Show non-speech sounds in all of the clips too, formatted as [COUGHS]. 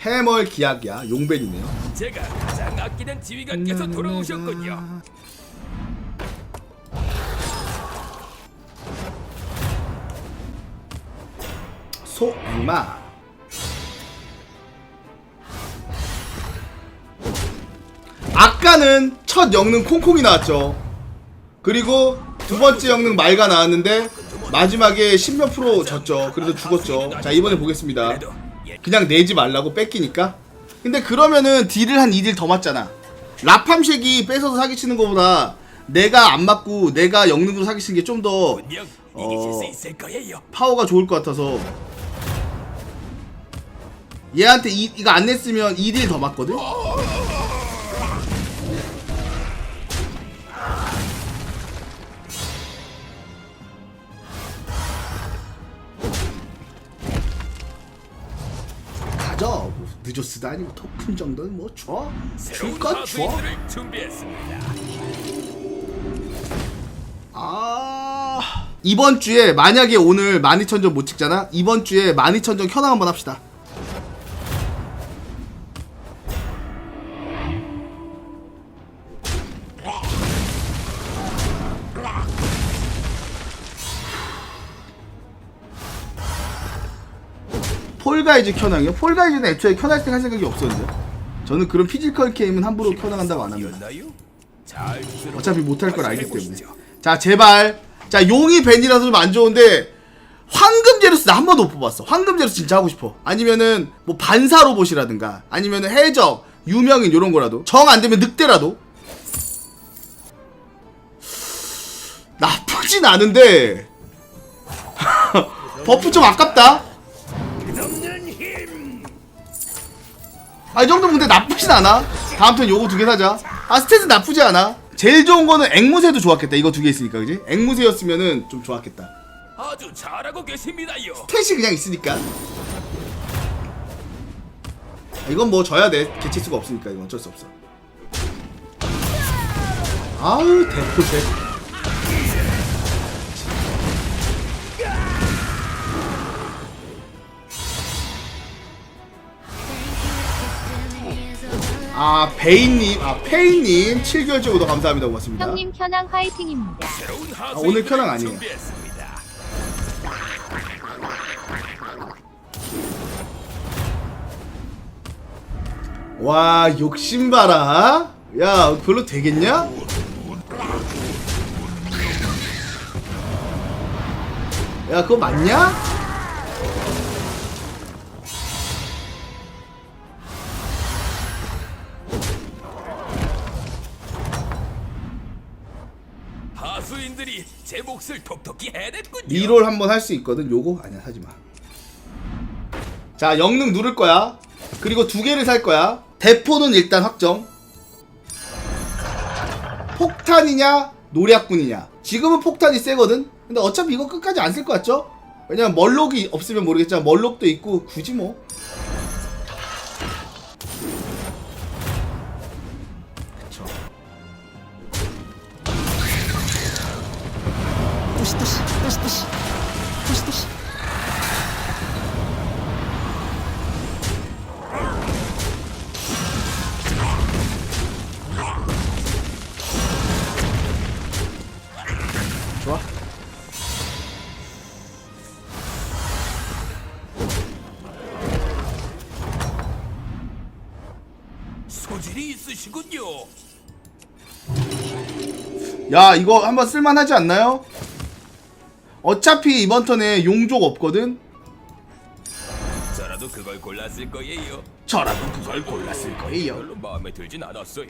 해멀 기약이야. 용벤이네요. 제가 가장 아끼는 지휘관께서 돌아오셨군요. 소액마. 아까는 첫 영능 콩콩이 나왔죠. 그리고 두 번째 영능 말가 나왔는데 마지막에 10몇 프로 졌죠. 그래서 죽었죠. 자 이번에 보겠습니다 그냥 내지 말라고 뺏기니까 근데 그러면은 딜을 한 2딜 더 맞잖아 라팜쉑이 뺏어서 사기치는 것보다 내가 안 맞고 내가 영능으로 사기치는 게 좀더 분명 어. 파워가 좋을 것 같아서 얘한테 이, 이거 안 냈으면 2딜 더 맞거든? 가져 뭐 느조스도 아니고 토큰 정도는 뭐 줘? 새로운 줄건 줘? 하수인들을 준비했습니다. 아 이번 주에 만약에 오늘 12,000점 못 찍잖아? 이번 주에 12,000점 현황 한번 합시다 폴가이즈 켜낭이요? 폴가이즈는 애초에 켜날 생각 생각이 없었는데 저는 그런 피지컬 게임은 함부로 켜낭한다고 안 합니다 어차피 못할 걸 알기. 때문에. 자, 제발. 자, 용이 벤이라서 좀 안 좋은데 황금 제로스 나 한 번도 못 뽑았어. 황금 제로스 진짜 하고 싶어. 아니면은 뭐 반사 로봇이라든가 아니면은 해적, 유명인 요런 거라도. 정 안 되면 늑대라도. 나쁘진 않은데 [LAUGHS] 버프 좀 아깝다. 아, 이 정도면 근데 나쁘진 않아. 다음 턴 요거 두 개 사자. 아, 스탯은 나쁘지 않아. 제일 좋은 거는 앵무새도 좋았겠다. 이거 두 개 있으니까, 그지? 앵무새였으면은 좀 좋았겠다. 아주 잘하고 계십니다요. 스탯이 그냥 있으니까. 아, 이건 뭐 져야 돼. 개체수가 없으니까 이건 어쩔 수 없어. 아우, 대포제. 아, 베인님, 아, 페인님, 7개월째 구독 감사합니다. 고맙습니다. 형님 현황 화이팅입니다. 아, 오늘 켜랑 아니에요. 와 욕심 봐라 야 별로 되겠냐? 야 그거 맞냐? 몫을 톡톡히 해냈군요. 리롤 한번 할 수 있거든. 요거? 아니야 사지 마. 자 영능 누를 거야. 그리고 두 개를 살 거야. 대포는 일단 확정. 폭탄이냐 노략군이냐. 지금은 폭탄이 세거든. 근데 어차피 이거 끝까지 안 쓸 것 같죠? 왜냐면 멀록이 없으면 모르겠지만 멀록도 있고 굳이 뭐 있으시군요. 야 이거 한번 쓸만하지 않나요? 어차피 이번 턴에 용족 없거든? 저라도 그걸 골랐을 거예요. 저라도 그걸 골랐을 거예요 별로 마음에 들진 않았어요.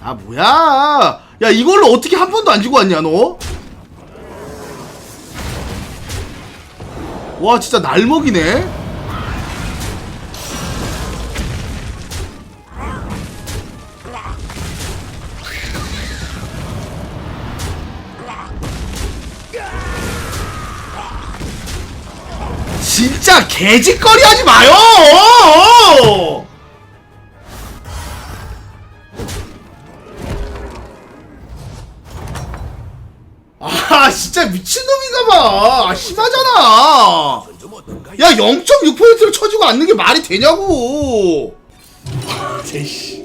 아 뭐야 야 이걸로 어떻게 한 번도 안 지고 왔냐 너? 와 진짜 날먹이네 진짜 개짓거리 하지 마요! 아 진짜 미친놈인가봐 아, 심하잖아? 야 0.6%를 쳐주고 앉는 게 말이 되냐고 제씨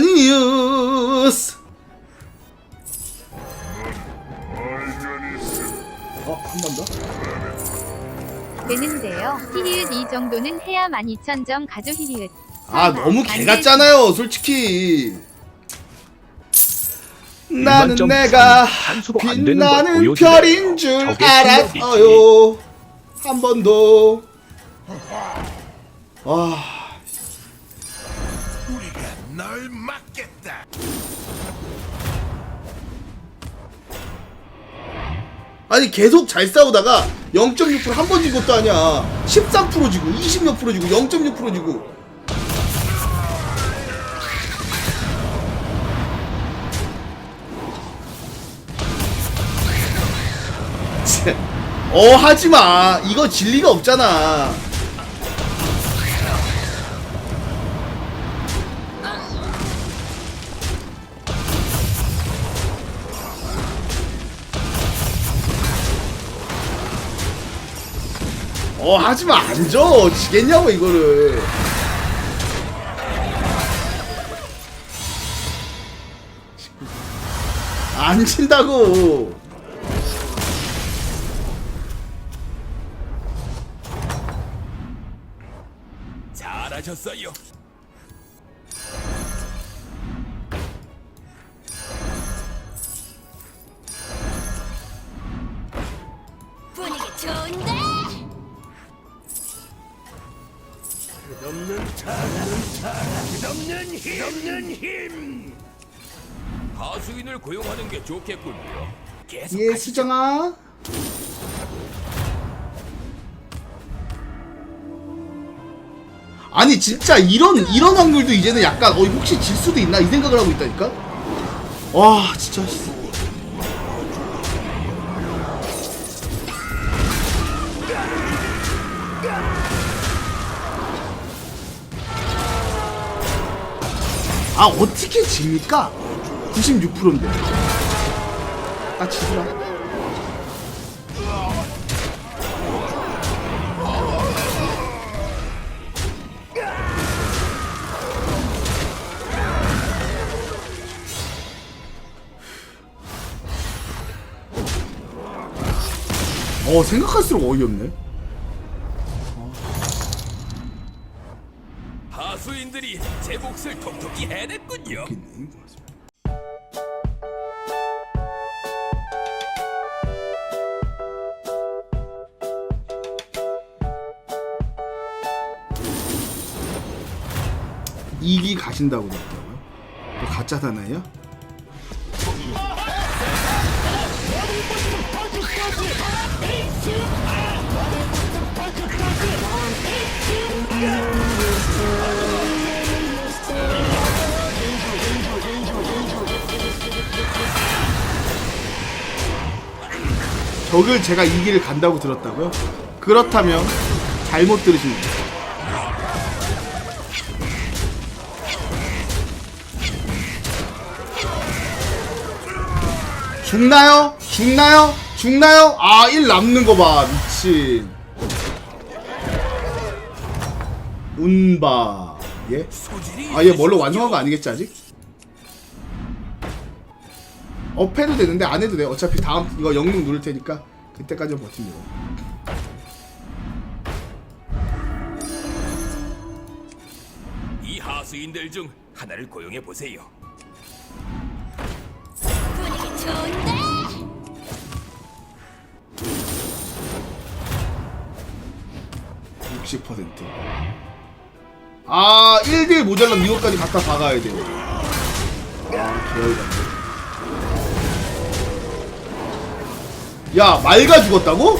말가니우스 어 한 번 더? 되는데요. 히리읒 이 정도는 해야 12,000점 가죠 히리읒. 아 너무 개 같잖아요 솔직히 나는 내가 빛나는. 별인 줄 알았어요 한번 더. 와. 아니 계속 잘 싸우다가 0.6%한 번 진 것도 아니야. 13% 지고 20몇 프로 지고 0.6% 지고. 참. 어 하지마. 이거 진리가 없잖아 어 하지마 안져 지겠냐고 이거를 안 친다고 잘하셨어요. 분위기 좋은데? 끝없는 힘, 끝없는 힘. 하수인을 고용하는 게 좋겠군요. 예. 수정아 아니 진짜 이런 이런 확률도 이제는 약간 어 혹시 질 수도 있나 이 생각을 하고 있다니까 와 진짜 아 어떻게 집니까? 96%인데. 딱 치더라 어 생각할수록 어이없네 몫을 톡톡히 해냈군요. 이기 가신다고 그랬다고요? 또 가짜 사나이요? 적을 제가 이기를 간다고 들었다고요? 그렇다면 잘못 들으신 거예요. 죽나요? 죽나요? 죽나요? 아, 1 남는 거 봐. 미친. 운바. 예? 아, 얘 뭘로 완성한 거 아니겠지, 아직? 업 해도 되는데 안 해도 돼. 어차피 다음 이거 영능 누를 테니까 그때까지는 버티면 돼. 이 하수인들 중 하나를 고용해 보세요. 분위기 좋은데? 육십 퍼센트 아, 1대1 모자라면 이것까지 갖다 박아야 돼요. 아, 개열받 야, 말가 죽었다고?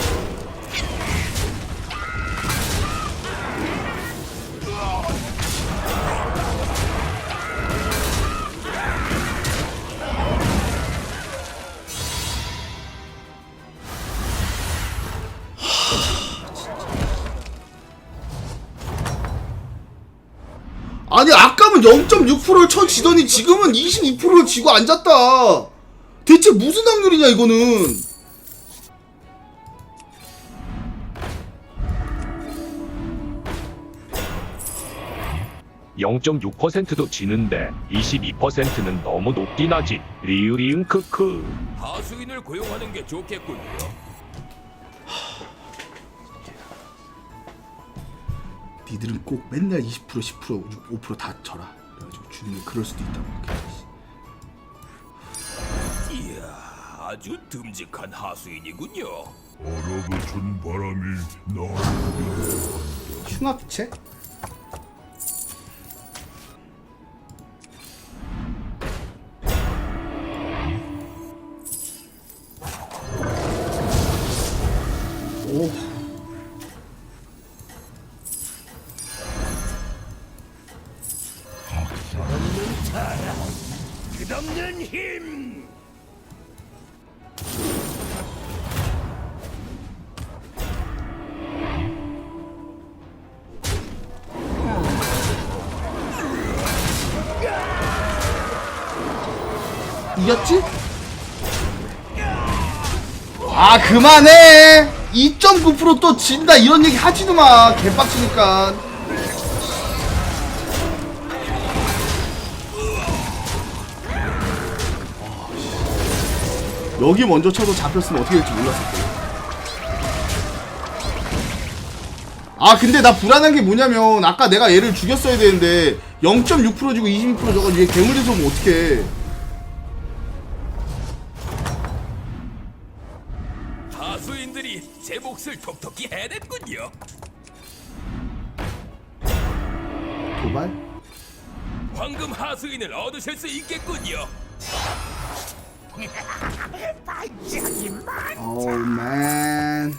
아니 아까는 0.6%를 쳐 지더니 지금은 22%를 지고 앉았다 대체 무슨 확률이냐 이거는 0.6%도 지는데 22%는 너무 높긴 하지. 리으리응 크크. 하수인을 고용하는 게 좋겠군요. 니들은 꼭 맨날 20% 10% 5%다 져라 그래가지고 게 그럴 수도 있다고. 이야, 아주 듬직한 하수인이군요. 얼어붙은 바람이 날 흉악체? 끝없는 힘! 이겼지? 아 그만해 2.9%또 진다 이런 얘기 하지도 마 개빡치니까 여기 먼저 쳐도 잡혔으면 어떻게 될지 몰랐을 거야 아 근데 나 불안한 게 뭐냐면 아까 내가 얘를 죽였어야 되는데 0.6% 주고 22% 저거 얘 괴물에서 오면 어떡해 하수인들이 제 몫을 톡톡히 해냈군요. 도발? 황금 하수인을 얻으실 수 있겠군요. [LAUGHS] Oh man.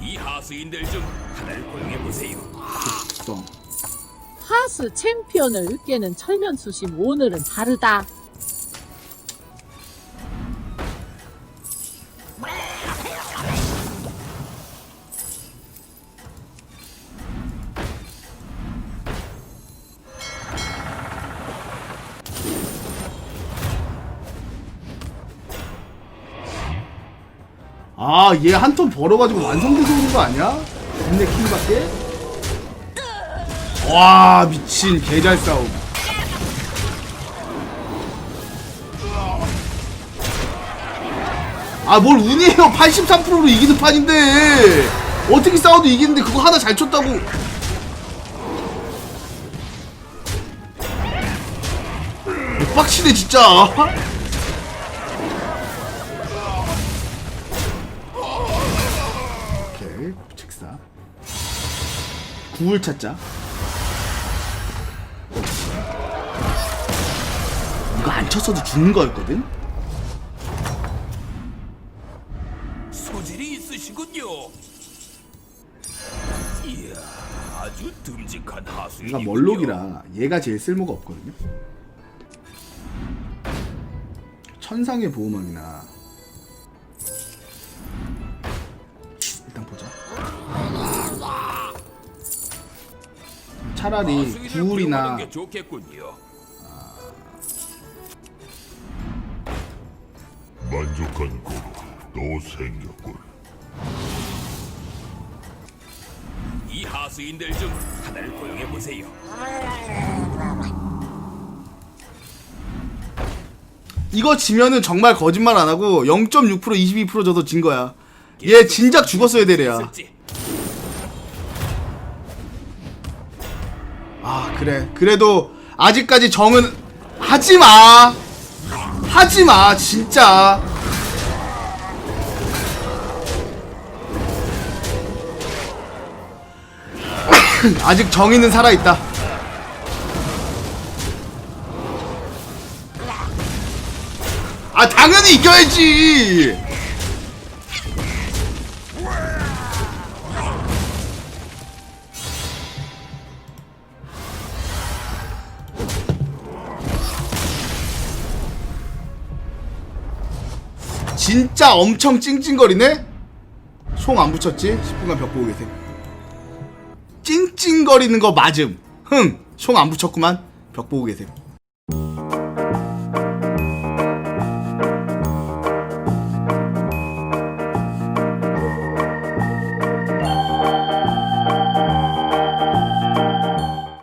이 하수인들 중 하나를 고용해 보세요. 특성. 하스 챔피언을 으깨는 철면 수심 오늘은 다르다. 아, 얘한턴 벌어가지고 완성돼서 오는 거 아니야? 인내 킹밖에? 와, 미친 개잘 싸움. 아, 뭘 운이에요? 83%로 이기는 판인데. 어떻게 싸워도 이기는데 그거 하나 잘 쳤다고. 빡치네, 진짜. 구울 찾자 이거 안 쳤어도 죽는 거였거든 소질이 있으시군요. 이야, 아주 듬직한 얘가 하수인이군요. 멀록이라 얘가 제일 쓸모가 없거든요 천상의 보호막이나 차라리 구울이나 좋겠군요. 만족한 고로 또 생겼군. 이 하수인들 중 하나를 고용해 보세요. 이거 지면은 정말 거짓말 안 하고 0.6% 22% 줘도 진 거야. 얘 진작 죽었어야 되래야. 그래. 그래도 아직까지 정은 하지 마. 하지 마 진짜. [COUGHS] 아직 정의는 살아 있다. 아 당연히 이겨야지. 진짜 엄청 찡찡거리네? 총안 붙였지? 10분간 벽 보고 계세요. 찡찡거리는 거 맞음. 흥! 총안 붙였구만. 벽 보고 계세요.